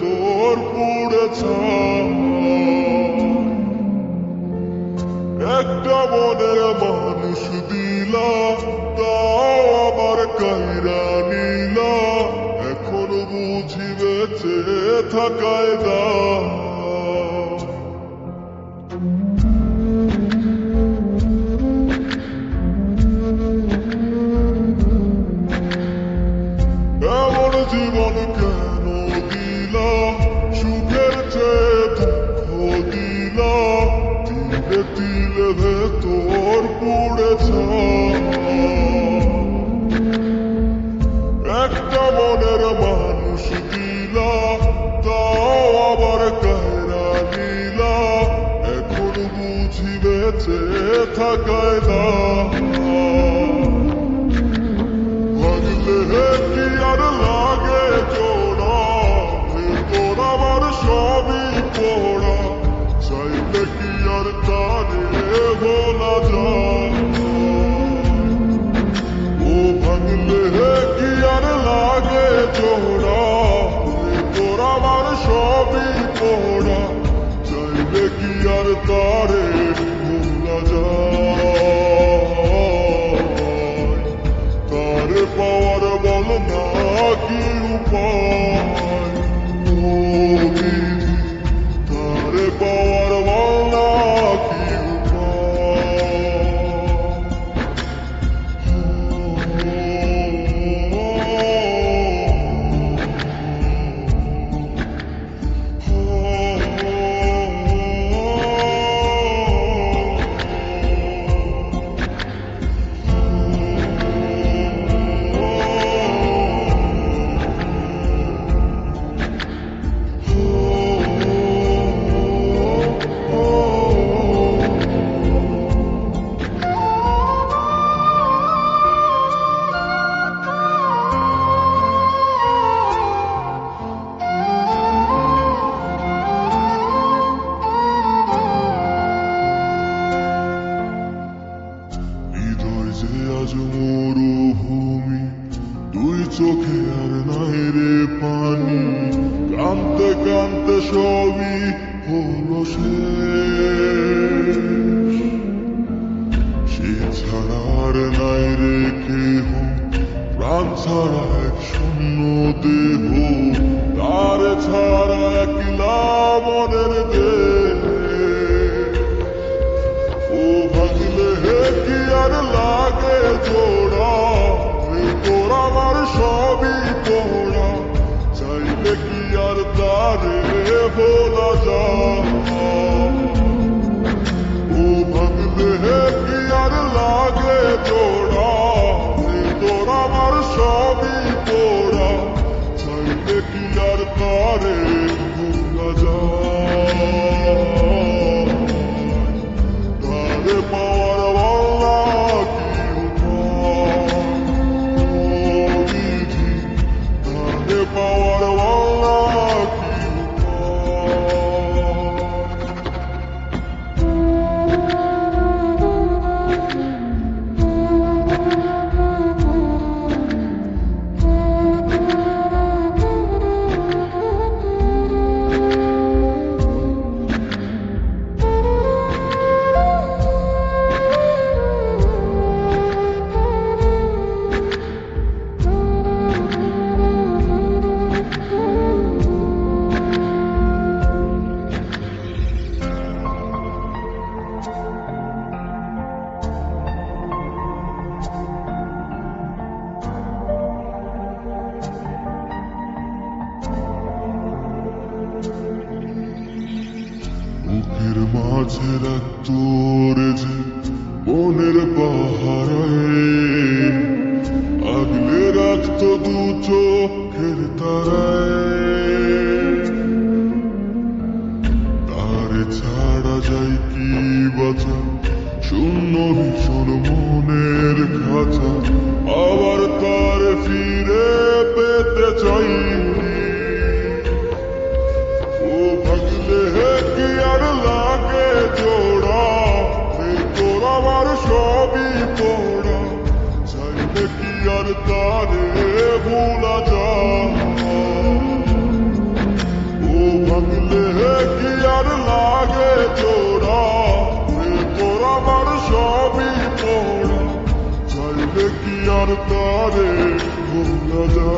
তোর ভেতর একটা মনের মানুষ দিলা, তাও আমার কাইরা নীলা। এখন বুঝি বেঁচে থাকায় দা বেঁচে থাকায় দা ভাগলে কি আর লাগে জোড়া তোর আমার সবই পোড়া। চাইলে কি আর তারে বলা ও ভাঙলে কি আর লাগে জোড়া আমার সবই পোড়া। চাইলে কি আর তারে কানতে সবই হলো সে ছাড়া আর নাই রে কেহ প্রাণ ছাড়া এক শূন্য দেহ তার ছাড়া একলা মনের দেহ ও ভাগলে হে কি আর লাগে জোড়া যায় ও ভাগলে হে কি আর লাগে জোড়া রে তোর আমার সবই পোড়া চাইলে কি আর তারে বুকের মাঝে রাখত রে যে বনের পাহারায় আগলে রাখত দু চোখের তারায় তারে ভোলা যা ও ভাঙলে কি আর লাগে তোরা তোর আমার সবই পড়া। চাইলে যা